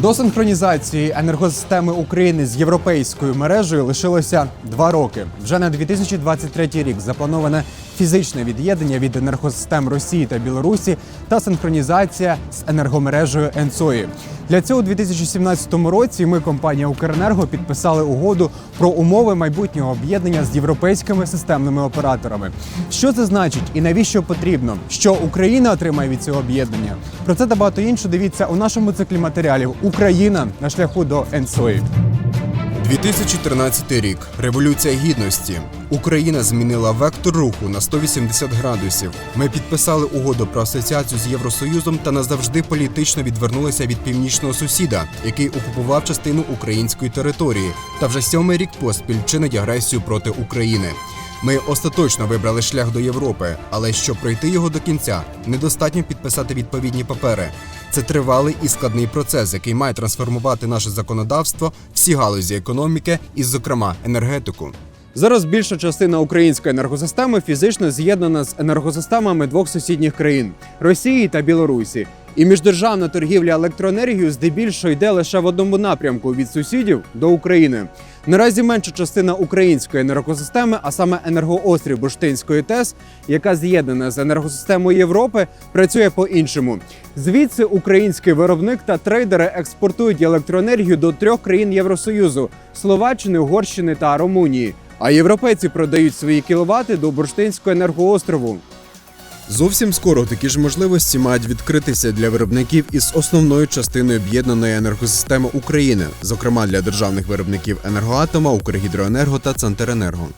До синхронізації енергосистеми України з європейською мережею лишилося два роки. Вже на 2023 рік заплановане фізичне від'єднання від енергосистем Росії та Білорусі та синхронізація з енергомережею ЕНСОї. Для цього у 2017 році ми, компанія Укренерго, підписали угоду про умови майбутнього об'єднання з європейськими системними операторами. Що це значить і навіщо потрібно? Що Україна отримає від цього об'єднання? Про це та багато інше дивіться у нашому циклі матеріалів Україна на шляху до ЕНСОї. 2013 рік. Революція гідності. Україна змінила вектор руху на 180 градусів. Ми підписали угоду про асоціацію з Євросоюзом та назавжди політично відвернулися від північного сусіда, який окупував частину української території, та вже сьомий рік поспіль чинить агресію проти України. Ми остаточно вибрали шлях до Європи, але щоб пройти його до кінця, недостатньо підписати відповідні папери. Це тривалий і складний процес, який має трансформувати наше законодавство, всі галузі економіки і, зокрема, енергетику. Зараз більша частина української енергосистеми фізично з'єднана з енергосистемами двох сусідніх країн Росії та Білорусі. І міждержавна торгівля електроенергією здебільшого йде лише в одному напрямку від сусідів до України. Наразі менша частина української енергосистеми, а саме енергоострів Бурштинської ТЕС, яка з'єднана з енергосистемою Європи, працює по-іншому. Звідси український виробник та трейдери експортують електроенергію до трьох країн Євросоюзу Словаччини, Угорщини та Румунії. А європейці продають свої кіловати до Бурштинського енергоострову. Зовсім скоро такі ж можливості мають відкритися для виробників із основною частиною об'єднаної енергосистеми України, зокрема для державних виробників енергоатома, Укргідроенерго та Центренерго.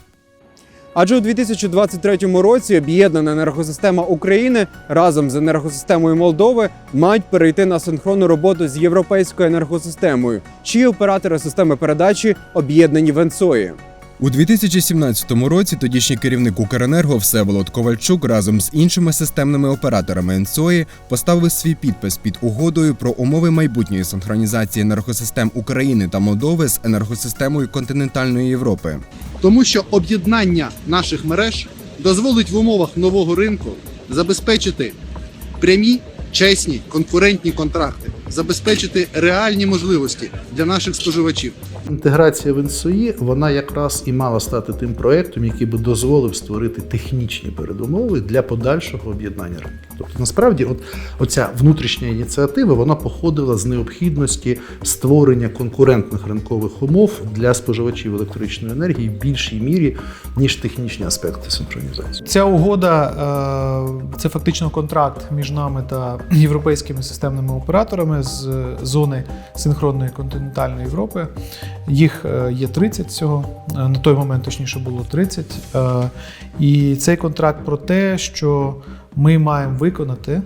Адже у 2023 році об'єднана енергосистема України разом з енергосистемою Молдови мають перейти на синхронну роботу з європейською енергосистемою, чиї оператори системи передачі об'єднані в ЕНСОї. У 2017 році тодішній керівник Укренерго Всеволод Ковальчук разом з іншими системними операторами ЕНСОї поставив свій підпис під угодою про умови майбутньої синхронізації енергосистем України та Молдови з енергосистемою континентальної Європи. тому що об'єднання наших мереж дозволить в умовах нового ринку забезпечити прямі, чесні, конкурентні контракти, забезпечити реальні можливості для наших споживачів. Інтеграція в НСОІ вона якраз і мала стати тим проектом, який би дозволив створити технічні передумови для подальшого об'єднання ринків. Тобто, насправді, от оця внутрішня ініціатива вона походила з необхідності створення конкурентних ринкових умов для споживачів електричної енергії в більшій мірі ніж технічні аспекти синхронізації. Ця угода е, це фактично контракт між нами та європейськими системними операторами з зони синхронної континентальної Європи. Їх е, є 30 всього. Е, На той момент точніше було 30. Е, І цей контракт про те, що ми маємо виконати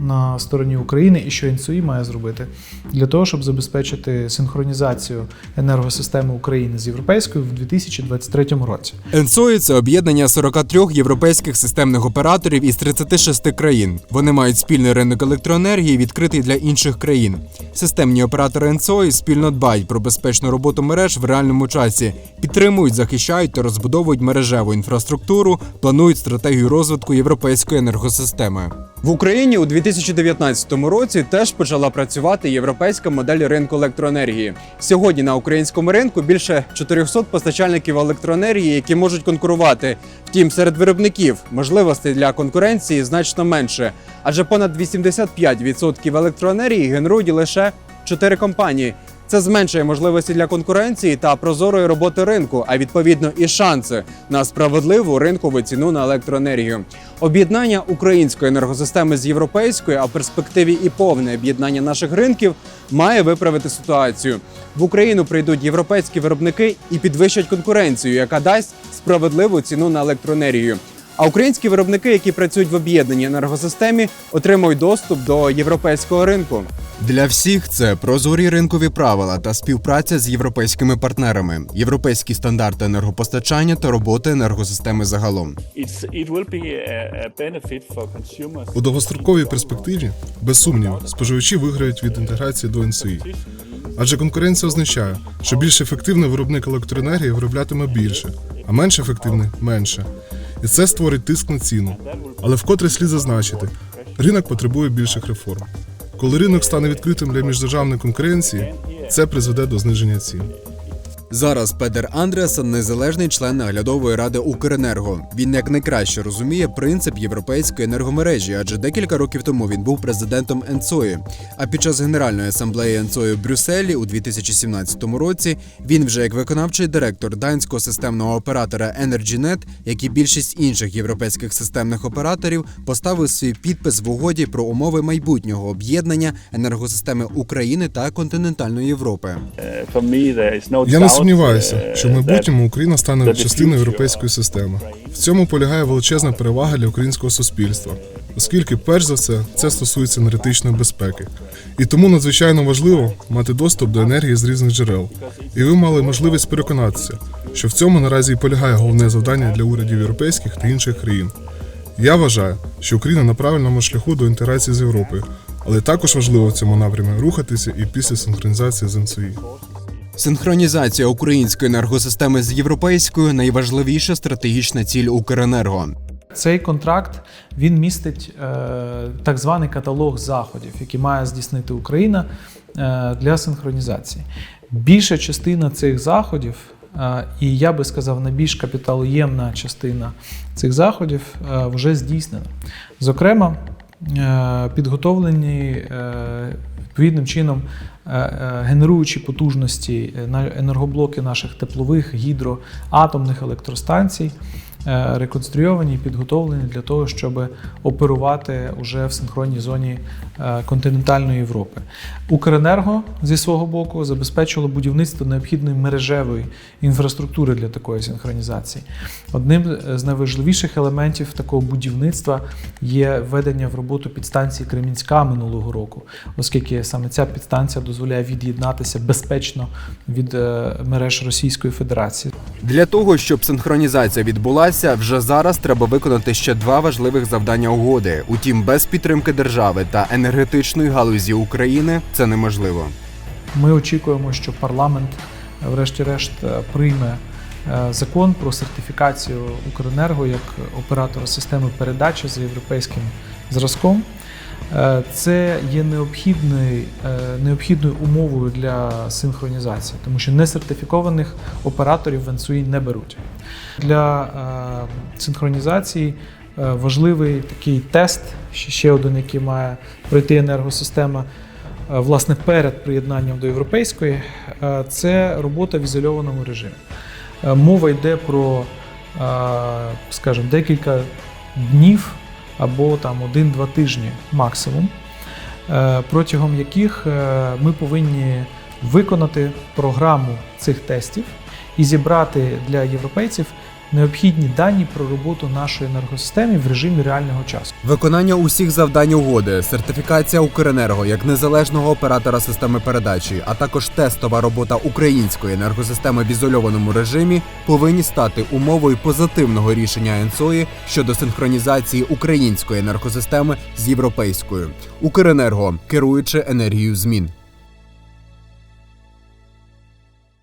на стороні України і що НСУІ має зробити для того, щоб забезпечити синхронізацію енергосистеми України з європейською в 2023 році. ЕНСОї це об'єднання 43 європейських системних операторів із 36 країн. Вони мають спільний ринок електроенергії, відкритий для інших країн. Системні оператори ЕНСОї спільно дбають про безпечну роботу мереж в реальному часі, підтримують, захищають та розбудовують мережеву інфраструктуру, планують стратегію розвитку європейської енергосистеми. В Україні у 2019 році теж почала працювати європейська модель ринку електроенергії. Сьогодні на українському ринку більше 400 постачальників електроенергії, які можуть конкурувати. Втім, серед виробників можливостей для конкуренції значно менше, адже понад 85% електроенергії генерують лише 4 компанії. Це зменшує можливості для конкуренції та прозорої роботи ринку, а відповідно і шанси на справедливу ринкову ціну на електроенергію. Об'єднання української енергосистеми з європейською, а в перспективі і повне об'єднання наших ринків має виправити ситуацію. В Україну прийдуть європейські виробники і підвищать конкуренцію, яка дасть справедливу ціну на електроенергію. А українські виробники, які працюють в об'єднаній енергосистемі, отримують доступ до європейського ринку. Для всіх це прозорі ринкові правила та співпраця з європейськими партнерами, європейські стандарти енергопостачання та роботи енергосистеми загалом. У довгостроковій перспективі, без сумніву, споживачі виграють від інтеграції до НСІ. Адже конкуренція означає, що більш ефективний виробник електроенергії вироблятиме більше, а менш ефективний менше. І це створить тиск на ціну. Але вкотре слід зазначити, ринок потребує більших реформ. Коли ринок стане відкритим для міждержавної конкуренції, це призведе до зниження цін. Зараз Педер Андреасен незалежний член наглядової ради Укренерго. Він як найкраще розуміє принцип європейської енергомережі, адже декілька років тому він був президентом ЕНЦОї. А під час генеральної асамблеї ЕНЦОї в Брюсселі у 2017 році він вже як виконавчий директор данського системного оператора EnergyNet, як і більшість інших європейських системних операторів, поставив свій підпис в угоді про умови майбутнього об'єднання енергосистеми України та континентальної Європи. No Я сумніваюся, що в майбутньому Україна стане частиною європейської системи. В цьому полягає величезна перевага для українського суспільства, оскільки, перш за все, це стосується енергетичної безпеки. І тому надзвичайно важливо мати доступ до енергії з різних джерел. І ви мали можливість переконатися, що в цьому наразі і полягає головне завдання для урядів європейських та інших країн. Я вважаю, що Україна на правильному шляху до інтеграції з Європою, але також важливо в цьому напрямі рухатися і після синхронізації з НСІ. Синхронізація української енергосистеми з європейською найважливіша стратегічна ціль Укренерго. Цей контракт він містить е, так званий каталог заходів, які має здійснити Україна е, для синхронізації. Більша частина цих заходів, е, і я би сказав, найбільш капіталоємна частина цих заходів е, вже здійснена. Зокрема, е, підготовлені е, відповідним чином е, е, генеруючі потужності е, на енергоблоки наших теплових, гідро, атомних електростанцій. Е, Реконструйовані і підготовлені для того, щоб оперувати уже в синхронній зоні е, континентальної Європи. Укренерго зі свого боку забезпечило будівництво необхідної мережевої інфраструктури для такої синхронізації. Одним з найважливіших елементів такого будівництва є введення в роботу підстанції Кремінська минулого року, оскільки саме ця підстанція дозволяє від'єднатися безпечно від е, мереж Російської Федерації. Для того, щоб синхронізація відбулася, вже зараз треба виконати ще два важливих завдання угоди. Утім, без підтримки держави та енергетичної галузі України це неможливо. Ми очікуємо, що парламент, врешті-решт, е, прийме е, закон про сертифікацію Укренерго як оператора системи передачі за європейським зразком. Е, Це є необхідною, е, необхідною умовою для синхронізації, тому що несертифікованих операторів в НСУІ не беруть. Для е, синхронізації важливий такий тест, ще- один, який має пройти енергосистема власне перед приєднанням до європейської, це робота в ізольованому режимі. Мова йде про, скажімо, декілька днів або там один-два тижні максимум, е, протягом яких е, ми повинні виконати програму цих тестів і зібрати для європейців необхідні дані про роботу нашої енергосистеми в режимі реального часу. Виконання усіх завдань угоди, сертифікація Укренерго як незалежного оператора системи передачі, а також тестова робота української енергосистеми в ізольованому режимі повинні стати умовою позитивного рішення ЕНСОї щодо синхронізації української енергосистеми з європейською. Укренерго керуючи енергією змін.